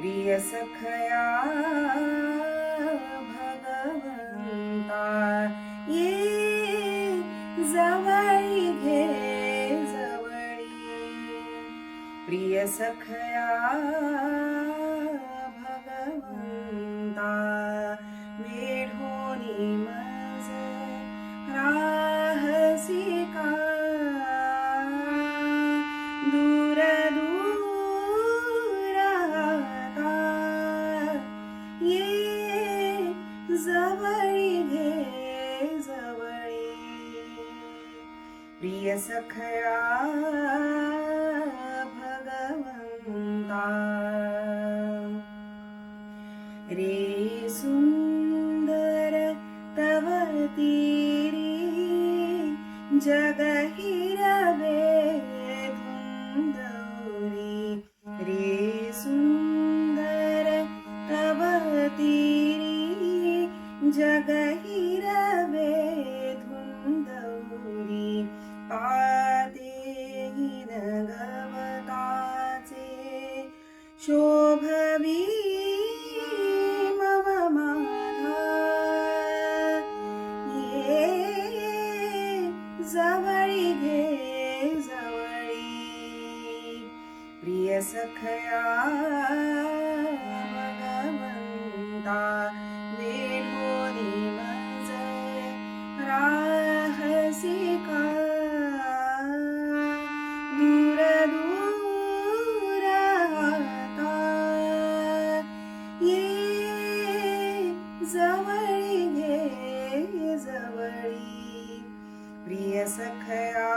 प्रिय सखया भगवंता ये जवळी घे जवळी. प्रिय सखया भगवंता वेढोनी मज राहसी जवळी घे जवळी. प्रिय सखया भगवंता. रे सुंदर तव तीरी जग हिरवे धुंदौरी. रे तव तीरी जग हिरवे धुंदौरी पादेहीन गवताचे शोभवी मम माधा ये जवळी घे जवळी। प्रिय सखया ಸಾಹಸಿಕಾ ದೂರ ದೂರ ಯೇ ಜವಳಿಗೆ ಜವಳಿ ಪ್ರಿಯ ಸಖಯಾ